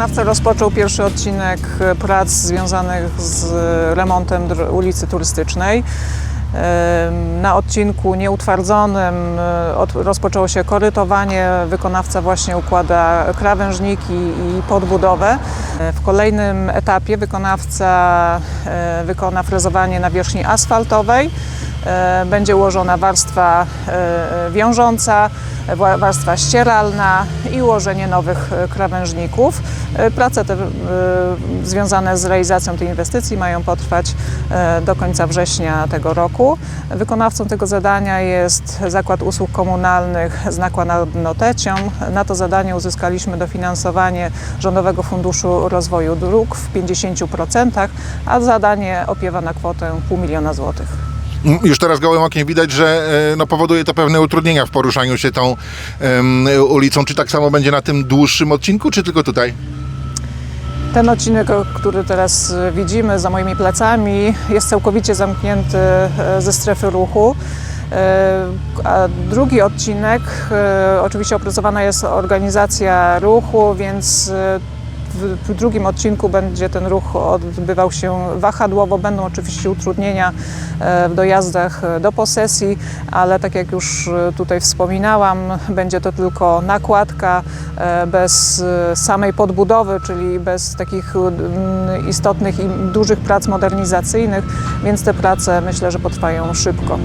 Wykonawca rozpoczął pierwszy odcinek prac związanych z remontem dr- ulicy Turystycznej. Na odcinku nieutwardzonym e, rozpoczęło się korytowanie. Wykonawca właśnie układa krawężniki i podbudowę. E, W kolejnym etapie wykonawca e, wykona frezowanie nawierzchni asfaltowej. E, Będzie ułożona warstwa e, wiążąca, wa- warstwa ścieralna i ułożenie nowych e, krawężników. Prace te związane z realizacją tej inwestycji mają potrwać do końca września tego roku. Wykonawcą tego zadania jest Zakład Usług Komunalnych z nakładem Tecią. Na to zadanie uzyskaliśmy dofinansowanie Rządowego Funduszu Rozwoju Dróg w 50%, a zadanie opiewa na kwotę pół miliona złotych. Już teraz gołym okiem widać, że e, no, powoduje to pewne utrudnienia w poruszaniu się tą em, ulicą. Czy tak samo będzie na tym dłuższym odcinku, czy tylko tutaj? Ten odcinek, który teraz e, widzimy za moimi plecami, jest całkowicie zamknięty e, ze strefy ruchu. A drugi odcinek, oczywiście opracowana jest organizacja ruchu, więc w, drugim odcinku będzie ten ruch odbywał się wahadłowo. Będą oczywiście utrudnienia e, w dojazdach e, do posesji, ale tak jak już e, tutaj wspominałam, będzie to tylko nakładka bez samej podbudowy, czyli bez takich istotnych i dużych prac modernizacyjnych, więc te prace myślę, że potrwają szybko.